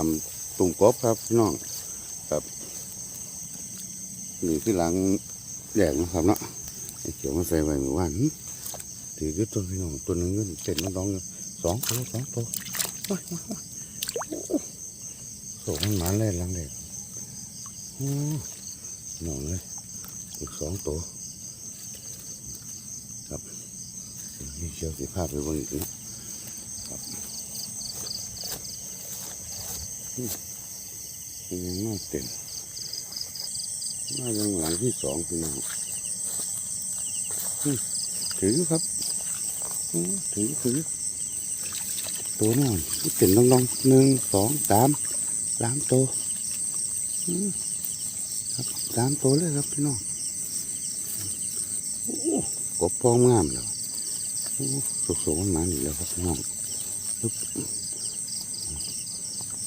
ามตุ่มกบครับพี่น้องครับนี่คือหลังแดงนะครับเนาะไอ้เขียวมาใส่ไว้เมื่อวานถือคือตัวพี่น้องตัวหนึงเงินเจ็ดน้องสองตัวสองตัวว้ายว้ายว้ายโอ้โหมันหมาแล่นหลังเด็กน้องเลยอีกสองตัวครับนี่เชียวสิภาพไปบนอีกนะ ยังน่าเต็มมายังหลังที่สองพี่น้องถือครับถือถือตัวน้อยเป็นน้องๆหนึ่งสองสามสามตัวครับสามตัวเลยครับพี่น้องโอ้กบพองงามแล้วสุกสมันมาหนีแล้วครับพี่น้อง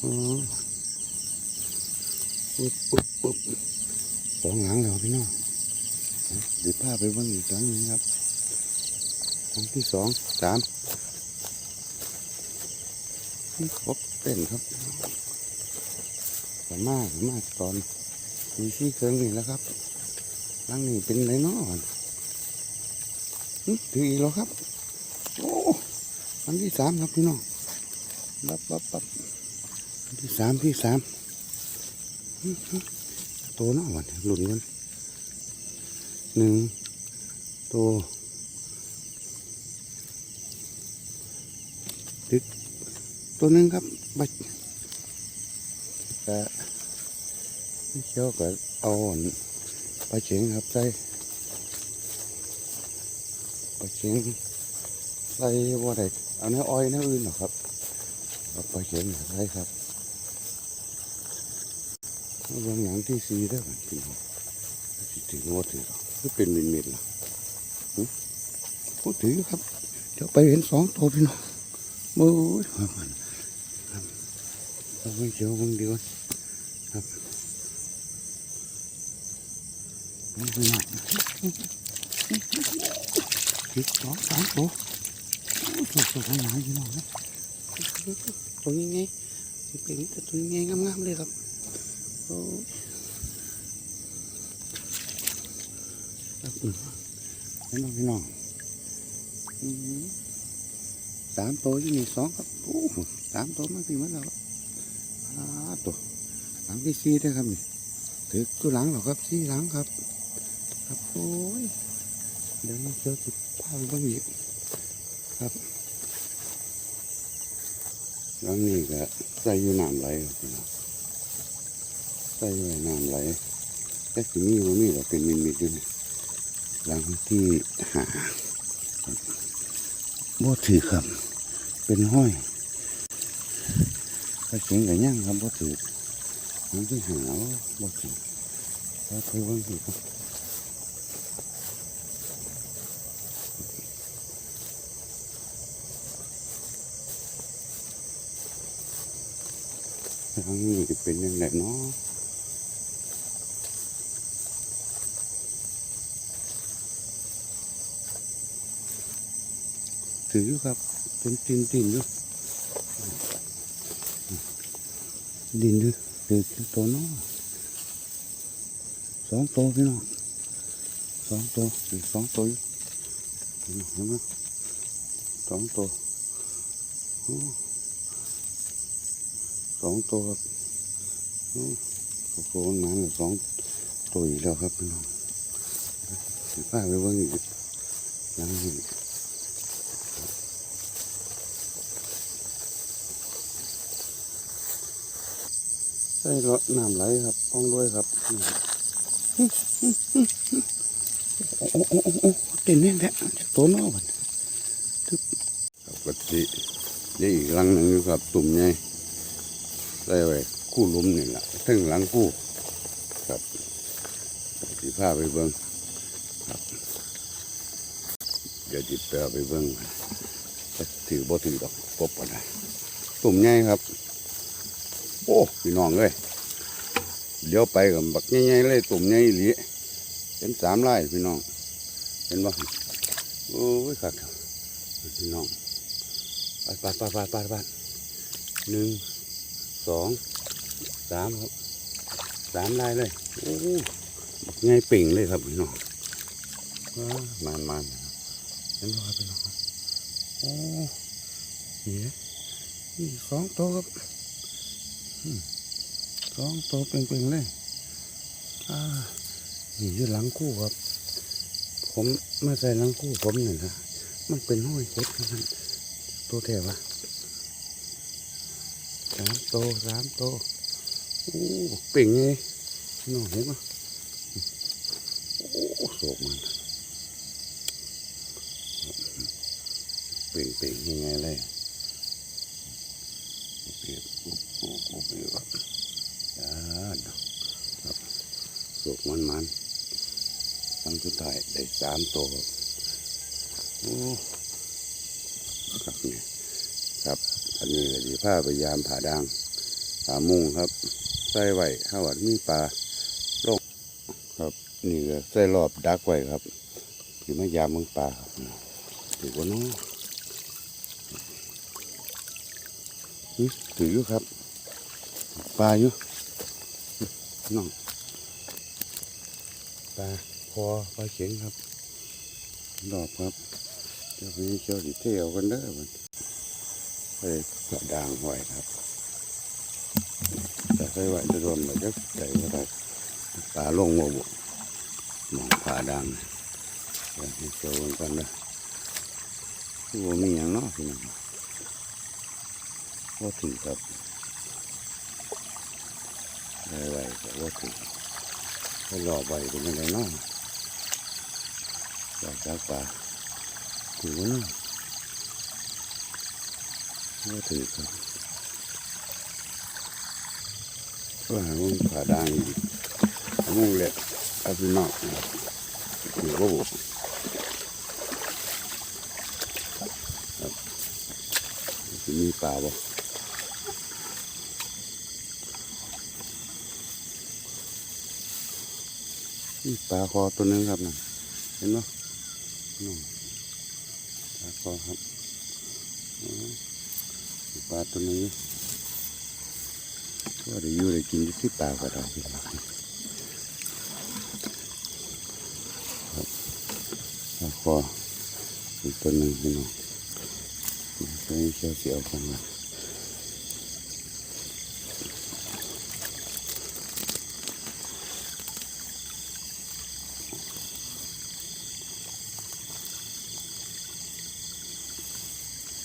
ปุ๊บปุ๊บปุ๊บสองหลังแล้วพี่น้องเดี๋ยวพาไปบิ่งอีกหลังนึงครับหลังที่สองสามนี่ครบเต้นครับสามารถสามารถตอนมีที่เครื่องนี่แล้วครับหลังนี้เป็นไรเนาะหึถืออีกแล้วครับ โอ้หลังที่สามครับพี่น้องปั๊บปั๊บปั๊บ ที่สามที่สามตัวเน้อวันหลุนกันหนึ่งตัวตึกตัวหนึ่งครับบัดก็เชียวก็เอาอันปลาเฉียงครับใส่ปลาเฉียงใส่ว่าไดเอาเนื้ออ้อยเนื้ออื่นหรอครับเอาปลาเฉียงใส่ครับ เรื่องหลังที่ซีได้ไหมพี่น้องถือว่าถือหรอคือเป็นมินมินล่ะหึโอ้ถือครับเดี๋ยวไปเห็นสองตัวพี่น้องโอ้ยมามันครับเราไม่เจอคนเดียวครับนี่พี่น้องอีกสองสามตัวตัวตัวของหมาพี่น้องนะตัวนี้ไงเป็นตัวนี้ไงงามๆเลยครับ ครับพี่น้องพี่น้องอืมสามตัวยี่นี่สองครับโอ้สามตัวมันสิมันแล้วอ่าตัวหลังที่สี่ด้ครับนี่ถือตัวหลังหรอครับสี่หลังครับ ครับโอ้ยเดี๋ยวนี้เจอจุดพาไปบ้างอีกครับหลังนี้ก็ใส่อยู่น้ำไหลครับพี่น้อง ใส่ไว้น้ำไหลแต่สิมีบ่มีเราเป็นมินมิดอยู่นี่หลังที่หาบ่ถือครับ เป็นห้อยก็เสียงกับย่างครับบ่ถือหลังที่หาบ่ถือแล้วเคยว่างถือครับหลังนี้จะเป็นยังไงเนาะ ถืออยู่ครับเป็นตีนตีนอยู่ดินอยู่ถือตัวน้องสองตัวพี่น้องสองตัวถือสองตัวอยู่เห็นไหมสองตัวโอ้สองตัวครับโอ้โอ้โหนานแล้วสองตัวอีกแล้วครับพี่น้องสิพาไปเบิ่งอีกหลังนี้ ใส่รถน้ำไหลครับห้องด้วยครับโอ้โอ้โอ้โอ้เต้นแน่นแท้จะโตน้อมันทึบครับกะทินี่อีกลังหนึ่งอยู่ครับตุ่มใหญ่ใส่ไว้คู่ลุมนี่แหละถึงหลังคู่ครับสีผ้าไปเบิ้งครับเดี๋ยวจิบแปลไปเบิ้งถือบ่ถือดอกปบอะไรตุ่มใหญ่ครับ อ้พี่น้องเลยเดี๋ยวไปกับบักใหญ่ๆเลยตุ่มใหญ่อีหลีเป็นสามไร่พี่น้องเห็นบ่โอ้ยครับพี่น้องไปไปไปไปไปไปหนึ่งสองสามครับสามลายเลยโอ้ง่ายเป่งเลยครับพี่น้องมานมานเห็นไหมครับพี่น้องโอ้นี่นี่สองตัวครับ สองตัวเป่งๆเลยอ่านี่อยู่หลังคู่ครับ ผมมาใส่หลังคู่ผมเนี่ยนะมันเป็นห้อยเจ็ดครับมันตัวแถวะสามโตสามโตโอ้เป่งไงน้องเห็นปะโอ้โศกมันเป่งเป่งยังไงเลยเปรียบโอ้โหเปรียบครับอ่าครับ โศกมันมันครั้งสุดท้ายได้สามโตวครับโอ้ครับเนี่ยครับ อันนี้ก็ดีผ้าพยายามผ่าดังผ่ามุงครับ ใส่ไว้ข้าวัดมีปลาลงครับ นี่ก็ใส่รอบดักไว้ครับคือมายามมึงปลาครับถือว่าน้องถืออยู่ครับ ปลาอยู่น้อง ลาคอปลาเข็งครับ ดอกครับเดี๋ยวนี้เชียวสิเที่ยวกันเด้อมันไปกระด่างไว้ครับแต่ใส่ไว้จะรวมเราจะใส่ก็ได้ปลาลงมาบุมองปลาด่างเดี๋ยวให้เจอกันนะคือว่ามีอย่างนอกพี่น้องว่าถือครับได้ไหวแต่ว่าถื อให้รอใบเป็นยังไงเนาะจากจากปลาถือว่าเนาะว่าถือครับก็หามุงผ่าด่างมุ่งเล็กอาไปนอกนะครับอยู่ก็บุครับจะมีป่าบ่ ปลาคอตัวนึงครับนะเห็นไหมปลาคอครับปลาตัวนี้ก็ได้อยู่ได้กินที่ปลาก็ได้พี่น้องครับปลาคออีกตัวหนึ่งพี่น้องตัวนี้เชียวเสียวกันละ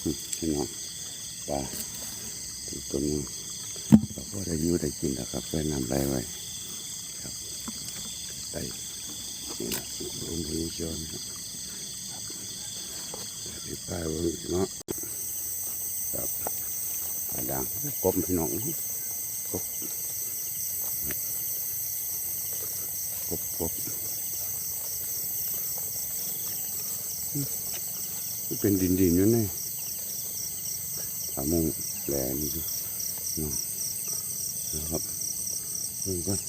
อืมพี่น้อง ปลาอีก ตัวหนึงเราก็ได้อยู่ได้กินแล้วครับใส่น้ำไหลไว้ครับไต่นี่นะลงพื้นเชียวนะครับดีปลาเบิ่งเนาะครับปลาด่างกบพี่น้องกบกบกบเป็นดินดินๆอยู่นี่ขามุงแหลนี่ดู นะครับเพิ่งก่อน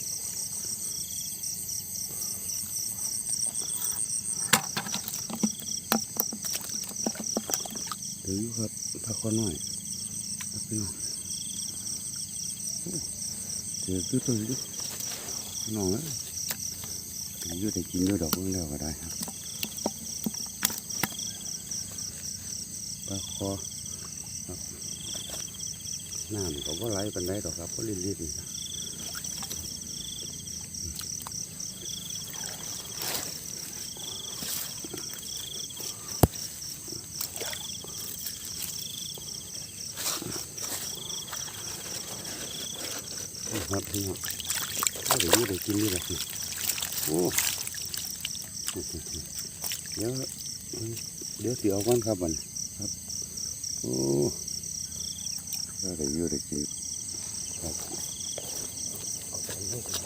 ถือครับพักข้อน้อยครับพี่น้องโอ้ถือคือตัวอยู่น้องเอ้ยถืออยู่ได้กินอยู่ดอกเพิ่งแล้วก็ได้ครับปลาคอ น้ำก็บ่าไหลปันไดดอกครับก็ลินๆนี่ครับพี่น้องเดี๋ยวนี้ได้กินนี่แหละนี่โอ้เดี๋ยวเดี๋ยวเสียวก่อนครับมันครับโอ้ ก็ได้อยู่ได้นครับ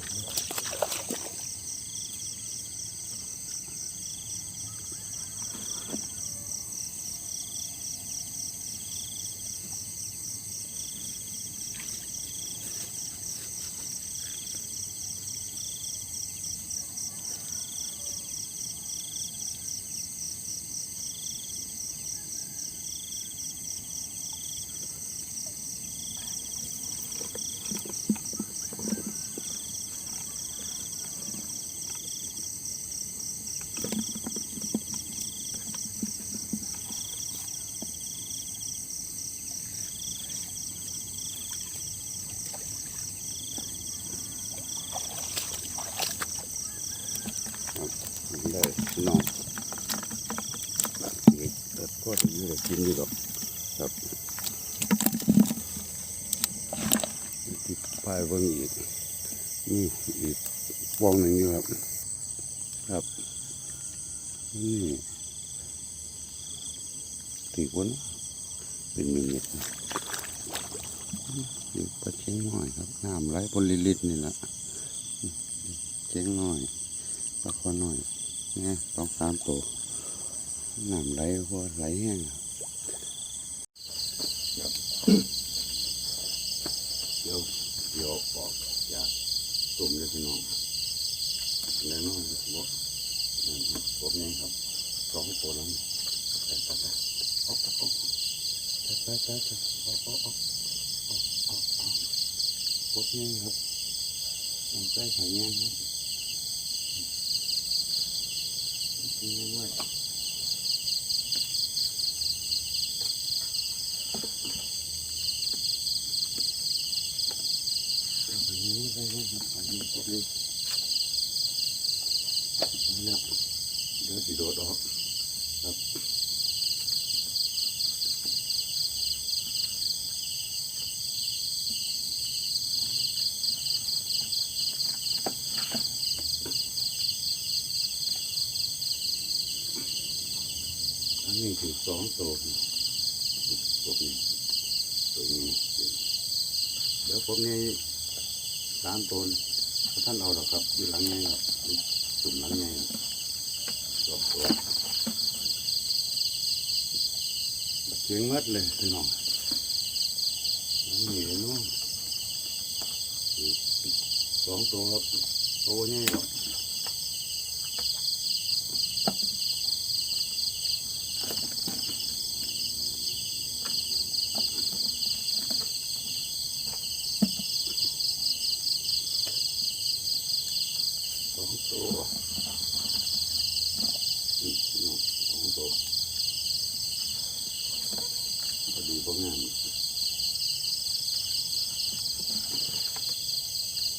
อยู่เลยกินอยู่ดอกครับติดป้ายเบิ่งอีกนี่อีกวงหนึ่งอยู่ครับ ครับนี่ถือว่าเป็นเม็ดๆนะอยู่ปลาเชียงน้อยครับน้ำไหลบนลิลิตรนี่แหละเชียงน้อยปลาคอน้อยเนี่ยสองสามตัวน้ำไหลพอไหลแห้งครับเดี๋ยวเดี๋ยวออกจากตุ่มเลยพี่น้องแล้วน้องบอ กนั่นครับผมนี่ครับสองตัวแล้วไปไปไปออกออกไปไปไปออกออกออกออกออกออกผมนี่ครับต้องใส่ไข่แยงครับนี่ไว้เอาไข่แยงไว้ใส่ไว้ครับไข่แยอา แล้วเดี๋ยวสิโดดออกครับ อันนี้คือสองตัวตัวนี้ตัวนี้เดี๋ยวผมนี่สามตัวพระท่านเอาหรอกครับอยู่หลังไงครับอยู่จุ่มหลังไงสองตัว เสียงมัดเลยพี่น้องเหนนี่เลยน้องสองตัวครับโตใหญ่หรอก สองตัวอืมเนาะสองตัว พอดีพองาม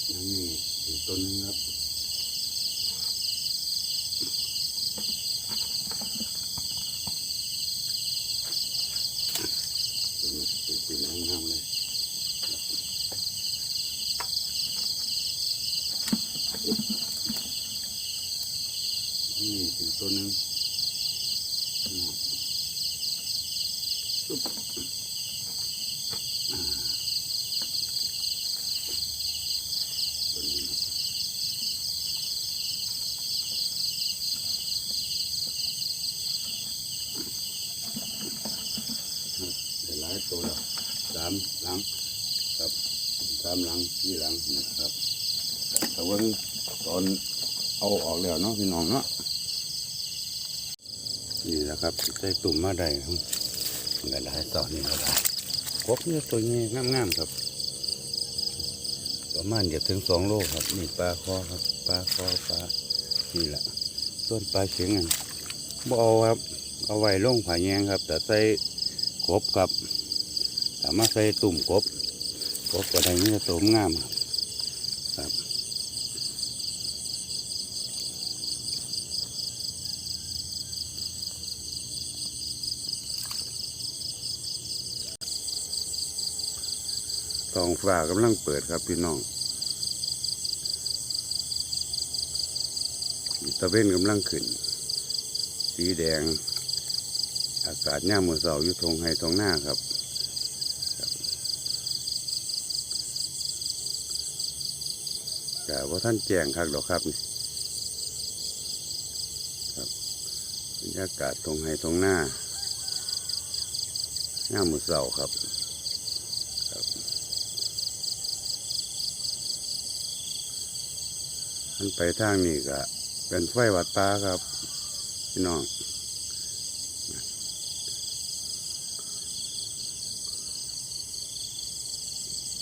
ยังมีอีกต้นหนึงครับต้นนี้เป็นๆงามๆเลย นี่ถึงตัวหนึ่งอืม ตัวนี้ครับไลายตัวล้วสามหลังครับสามหลังสี่หลังนะครับแต่ว่าตอนเอาออกแล้วเนาะพี่น้องเนาะนี่แหละครับใส่ตุ่มมาได้ครับ หลายตอนนี้ก็ได้กบเนี่ยตัวนี้งามๆครับ ประมาณเดี๋ยวถึงสองโลครับนี่ปลาคอครับปลาคอปลานี่แหละต้นปลาเชียงอันบ่เอาครับ เอาไว้ลงผาแยงครับ แต่ใส่กบครับสามารถใส่ตุ่มกบกบก็ได้นี่ตัวงามครับ ทองฟ้ากำลังเปิดครับพี่น้องตะเวนกำลังขึ้น สีแดง อากาศย่ามือเสาอยู่ทงไฮทงหน้าครับแต่ว่าท่านแจ้งคักดอกครับนี่ครับบรรยากาศทงไฮทงหน้าย่ามมือเสาครับ มันไปทางนี้ก็เป็นไฟวัดตาครับ พี่น้อง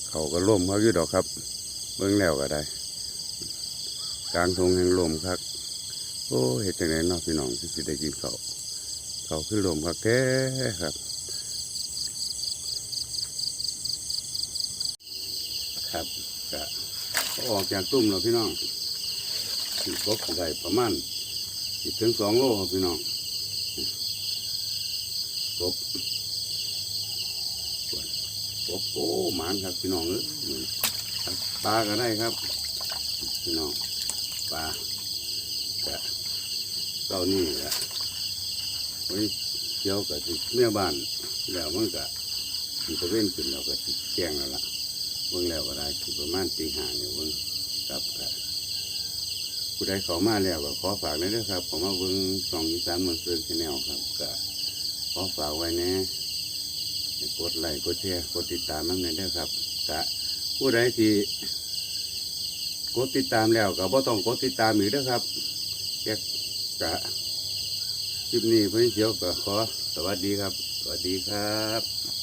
เขาก็ล่มเขาอยู่ดอกครับ เบิ่งแล้วก็ได้ กลางทงแห่งลมครับโอ้เห็ดจังไงเนาะพี่น้องที่สิได้กินเขาเขาขึ้นลมครับแท้ครับครับก็ออกจากตุ้มแล้วพี่น้อง สิบกได้ประมาณสิบถึงสองโลครับพี่น้องกบกบโอ้หมานครับพี่น้องเอ้ยปลาก็ได้ครับ พี่น้องปลากะเต้านี่แหละไว้เกี่ยวกับสิเมียบ้านแล้วมันก็สิตะเว้นขึ้นแล้วก็สิแจ้งแล้วล่ะเบิ่งแล้วก็ได้คือประมาณตีห้าเนี่ยเบิ่งครับกะ ผู้ใดเข้ามาแล้วก็ขอฝากไว้ด้วยครับขอมาเบิ่งสองอีสานมืองเกินแนลครับก็ขอฝากไว้แน่กดไลค์กดแชร์กดติดตามนั่นเองด้วยครับกะผู้ใดที่กดติดตามแล้วก็บ่ต้องกดติดตามอีกนะครับแกกะคลิปนี้เพื่อนเชียวก็ขอสวัสดีครับ สวัสดีครับ